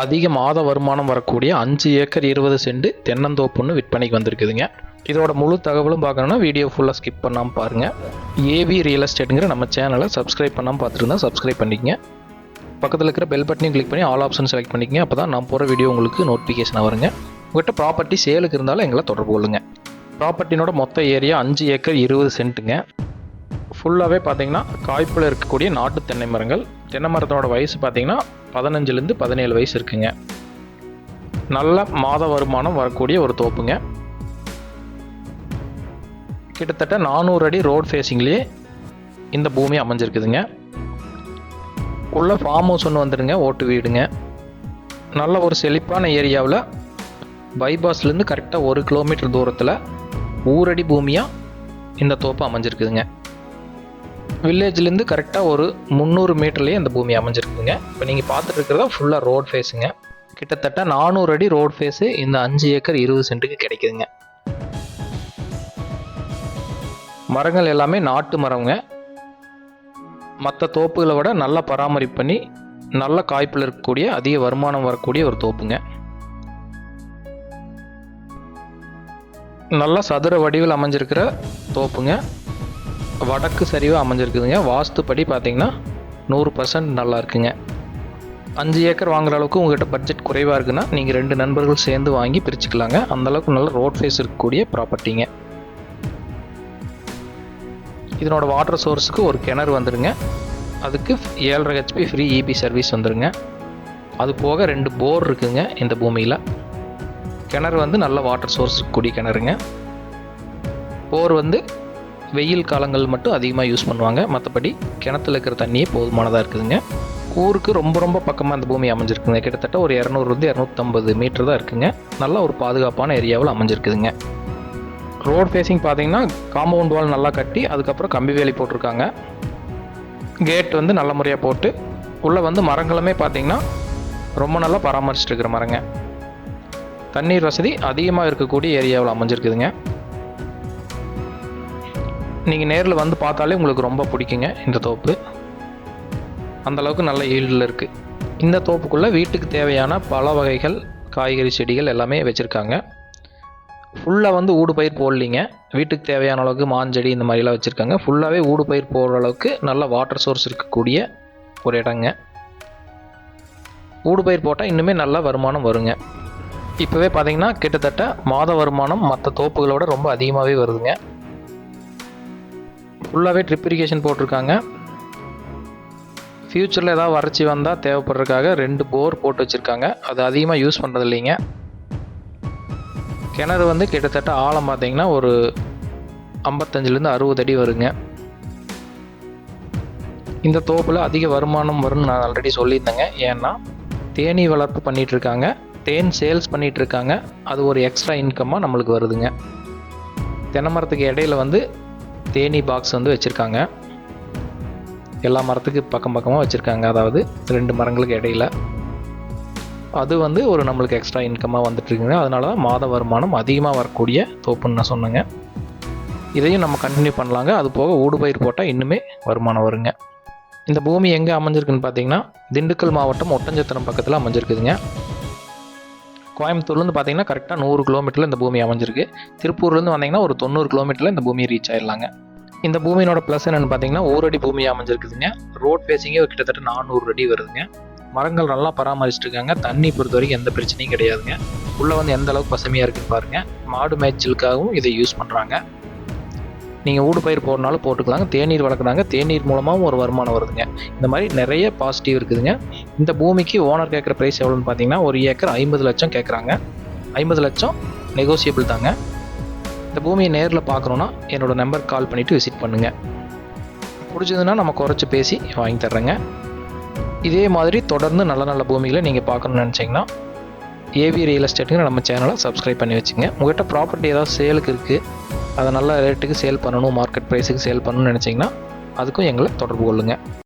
அதிக மாத வருமானம் வரக்கூடிய அஞ்சு ஏக்கர் இருபது சென்ட் தென்னந்தோப்புன்னு விற்பனைக்கு வந்திருக்குதுங்க. இதோட முழு தகவலும் பார்க்கணுன்னா வீடியோ ஃபுல்லாக ஸ்கிப் பண்ணாமல் பாருங்கள் ஏவி ரியல் எஸ்டேட்டுங்கிற நம்ம சேனலை சப்ஸ்கிரைப் பண்ணாமல் பார்த்துருந்தா சப்ஸ்கிரைப் பண்ணிக்கங்க. பக்கத்தில் இருக்கிற பெல் பட்டனையும் கிளிக் பண்ணி ஆல் ஆப்ஷன் செலக்ட் பண்ணிக்கங்க. அப்போ தான் நான் போகிற வீடியோ உங்களுக்கு நோட்டிஃபிகேஷன் வருங்க. உங்கள்கிட்ட ப்ராப்பர்ட்டி சேலுக்கு இருந்தாலும் எங்களை தொடர்பு கொள்ளுங்க. ப்ராப்பர்ட்டினோட மொத்த ஏரியா அஞ்சு ஏக்கர் இருபது சென்ட்டுங்க ஃபுல்லாகவே பார்த்தீங்கன்னா காய்ப்பில் இருக்கக்கூடிய நாட்டு தென்னை மரங்கள். தென்னை மரத்தோட வயசு பார்த்தீங்கன்னா பதினஞ்சுலேருந்து பதினேழு வயசு இருக்குங்க. நல்ல மாத வருமானம் வரக்கூடிய ஒரு தோப்புங்க. கிட்டத்தட்ட நானூறு அடி ரோட் ஃபேஸிங்லேயே இந்த பூமி அமைஞ்சிருக்குதுங்க. உள்ள ஃபார்ம் ஹவுஸ் ஒன்று வந்துடுங்க ஓட்டு வீடுங்க. நல்ல ஒரு செழிப்பான ஏரியாவில் பைபாஸ்லேருந்து கரெக்டாக ஒரு கிலோமீட்டர் தூரத்தில் ஊரடி பூமியாக இந்த தோப்பு அமைஞ்சிருக்குதுங்க. வில்லேஜ்லேருந்து கரெக்டாக ஒரு முந்நூறு மீட்டர்லேயே இந்த பூமி அமைஞ்சிருக்குங்க இப்போ நீங்கள் பார்த்துட்டு இருக்கிறதா ஃபுல்லாக ரோட் ஃபேஸுங்க கிட்டத்தட்ட நானூறு அடி ரோட் ஃபேஸு இந்த அஞ்சு ஏக்கர் இருபது சென்ட்டுக்கு கிடைக்குதுங்க. மரங்கள் எல்லாமே நாட்டு மரங்க மற்ற தோப்புகளை விட நல்லா பராமரிப்பு பண்ணி நல்ல காய்ப்பில் இருக்கக்கூடிய அதிக வருமானம் வரக்கூடிய ஒரு தோப்புங்க. நல்லா சதுர வடிவில் அமைஞ்சிருக்கிற தோப்புங்க. வடக்கு சரிவாக அமைஞ்சிருக்குதுங்க. வாஸ்துப்படி பார்த்தீங்கன்னா நூறு பர்சன்ட் நல்லா இருக்குங்க. அஞ்சு ஏக்கர் வாங்குற அளவுக்கு உங்கள்கிட்ட பட்ஜெட் குறைவாக இருக்குன்னா நீங்கள் ரெண்டு நண்பர்கள் சேர்ந்து வாங்கி பிரிச்சுக்கலாங்க. அந்தளவுக்கு நல்ல ரோட் ஃபேஸ் இருக்கக்கூடிய ப்ராப்பர்ட்டிங்க இதனோட வாட்டர் சோர்ஸுக்கு ஒரு கிணறு வந்துடுங்க அதுக்கு ஏழரை ஹெச்பி ஃப்ரீ இபி சர்வீஸ் வந்துடுங்க அது போக ரெண்டு போர் இருக்குங்க இந்த பூமியில். கிணறு வந்து நல்ல வாட்டர் சோர்ஸ் கூடிய கிணறுங்க. போர் வந்து வெயில் காலங்கள் மட்டும் அதிகமாக யூஸ் பண்ணுவாங்க. மற்றபடி கிணத்துல இருக்கிற தண்ணியே போதுமானதாக இருக்குதுங்க. ஊருக்கு ரொம்ப ரொம்ப பக்கமாக அந்த பூமி அமைஞ்சிருக்குங்க. கிட்டத்தட்ட ஒரு இரநூறுலேருந்து இரநூத்தம்பது மீட்டர் தான் இருக்குங்க. நல்லா ஒரு பாதுகாப்பான ஏரியாவில் அமைஞ்சிருக்குதுங்க. ரோட் ஃபேஸிங் பார்த்தீங்கன்னா காம்பவுண்ட் வால் நல்லா கட்டி அதுக்கப்புறம் கம்பி வேலி போட்டிருக்காங்க. கேட் வந்து நல்ல முறையாக போட்டு உள்ளே வந்து மரங்களுமே பார்த்தீங்கன்னா ரொம்ப நல்லா பராமரிச்சுட்டு இருக்கிற மரங்க. தண்ணீர் வசதி அதிகமாக இருக்கக்கூடிய ஏரியாவில் அமைஞ்சிருக்குதுங்க. நீங்கள் நேரில் வந்து பார்த்தாலே உங்களுக்கு ரொம்ப பிடிக்குங்க இந்த தோப்பு. அந்த அளவுக்கு நல்ல ஈல்டில் இருக்குது இந்த தோப்புக்குள்ளே வீட்டுக்கு தேவையான பல வகைகள் காய்கறி செடிகள் எல்லாமே வச்சுருக்காங்க. ஃபுல்லாக வந்து ஊடு பயிர் போடலிங்க. வீட்டுக்கு தேவையான அளவுக்கு மாஞ்செடி இந்த மாதிரிலாம் வச்சுருக்காங்க. ஃபுல்லாகவே ஊடு பயிர் போடுற அளவுக்கு நல்ல வாட்டர் சோர்ஸ் இருக்கக்கூடிய ஒரு இடங்க. ஊடு பயிர் போட்டால் இன்னுமே நல்ல வருமானம் வருங்க. இப்போவே பார்த்திங்கன்னா கிட்டத்தட்ட மாத வருமானம் மற்ற தோப்புகளோட ரொம்ப அதிகமாகவே வருதுங்க. ஃபுல்லாகவே ட்ரிப் இரிகேஷன் போட்டிருக்காங்க. ஃப்யூச்சரில் ஏதாவது வறட்சி வந்தால் தேவைப்படுறதுக்காக ரெண்டு போர் போட்டு வச்சுருக்காங்க. அது அதிகமாக யூஸ் பண்ணுறது இல்லைங்க கிணறு வந்து கிட்டத்தட்ட ஆழம் பார்த்தீங்கன்னா ஒரு ஐம்பத்தஞ்சிலேருந்து அறுபது அடி வருங்க. இந்த தோப்பில் அதிக வருமானம் வரும்னு நான் ஆல்ரெடி சொல்லியிருந்தேங்க. ஏன்னா தேனீ வளர்ப்பு பண்ணிகிட்டு இருக்காங்க தேன் சேல்ஸ் பண்ணிகிட்டு இருக்காங்க அது ஒரு எக்ஸ்ட்ரா இன்கம்மாக நம்மளுக்கு வருதுங்க. தென்னை மரத்துக்கு இடையில வந்து தேனி பாக்ஸ் வந்து வச்சுருக்காங்க. எல்லா மரத்துக்கு பக்கம் பக்கமாக வச்சுருக்காங்க. அதாவது ரெண்டு மரங்களுக்கு இடையில. அது வந்து ஒரு நம்மளுக்கு எக்ஸ்ட்ரா இன்கமாக வந்துட்டுருக்குங்க அதனால தான் மாத வருமானம் அதிகமாக வரக்கூடிய தோப்புன்னு நான் சொன்னேங்க. இதையும் நம்ம கண்டினியூ பண்ணலாங்க. அது போக ஊடுபயிர் போட்டால் இன்னுமே வருமானம் வருங்க. இந்த பூமி எங்கே அமைஞ்சிருக்குன்னு பார்த்தீங்கன்னா திண்டுக்கல் மாவட்டம் ஒட்டஞ்சத்திரம் பக்கத்தில் அமைஞ்சிருக்குதுங்க. கோயம்புத்தூர்லேருந்து பார்த்தீங்கன்னா கரெக்டாக நூறு கிலோமீட்டரில் இந்த பூமி அமைஞ்சிருக்கு. திருப்பூர்லேருந்து வந்தீங்கன்னா ஒரு தொண்ணூறு கிலோமீட்டரில் இந்த பூமி ரீச் ஆயிடலாங்க. இந்த பூமியோட ப்ளஸ் என்னென்னு பார்த்தீங்கன்னா ஊரடி பூமி அமைஞ்சிருக்குதுங்க. ரோட் ஃபேஸிங்கே கிட்டத்தட்ட நானூறு அடி வருதுங்க. மரங்கள் நல்லா பராமரிச்சுட்டு இருக்காங்க தண்ணி பொறுத்த வரைக்கும் எந்த பிரச்சனையும் கிடையாதுங்க. உள்ளே வந்து எந்த அளவுக்கு பசுமையாக இருக்குன்னு பாருங்கள் மாடு மேய்ச்சலுக்காகவும் இதை யூஸ் பண்ணுறாங்க நீங்கள் ஊடு பயிர் போடுறனாலும் போட்டுக்கலாங்க. தேநீர் வளர்க்குறாங்க. தேநீர் மூலமாகவும் ஒரு வருமானம் வருதுங்க. இந்த மாதிரி நிறைய பாசிட்டிவ் இருக்குதுங்க. இந்த பூமிக்கு ஓனர் கேட்குற ப்ரைஸ் எவ்வளோன்னு பார்த்தீங்கன்னா ஒரு ஏக்கர் ஐம்பது லட்சம் கேட்குறாங்க. ஐம்பது லட்சம் நெகோசியபிள் தாங்க. இந்த பூமியை நேரில் பார்க்கணுன்னா என்னோடய நம்பர் கால் பண்ணிவிட்டு விசிட் பண்ணுங்கள் பிடிச்சதுன்னா நம்ம குறைச்சி பேசி வாங்கி தர்றேங்க. இதே மாதிரி தொடர்ந்து நல்ல நல்ல பூமிகளை நீங்கள் பார்க்கணுன்னு நினச்சிங்கன்னா ஏவி ரியல் எஸ்டேட்டுங்கிற நம்ம சேனலை சப்ஸ்கிரைப் பண்ணி வச்சுங்க. உங்கள்கிட்ட ப்ராப்பர்ட்டி ஏதாவது சேலுக்கு இருக்குது அதை நல்ல ரேட்டுக்கு சேல் பண்ணணும் மார்க்கெட் ப்ரைஸுக்கு சேல் பண்ணணும்னு நினச்சிங்கன்னா அதுக்கும் எங்களை தொடர்பு கொள்ளுங்கள்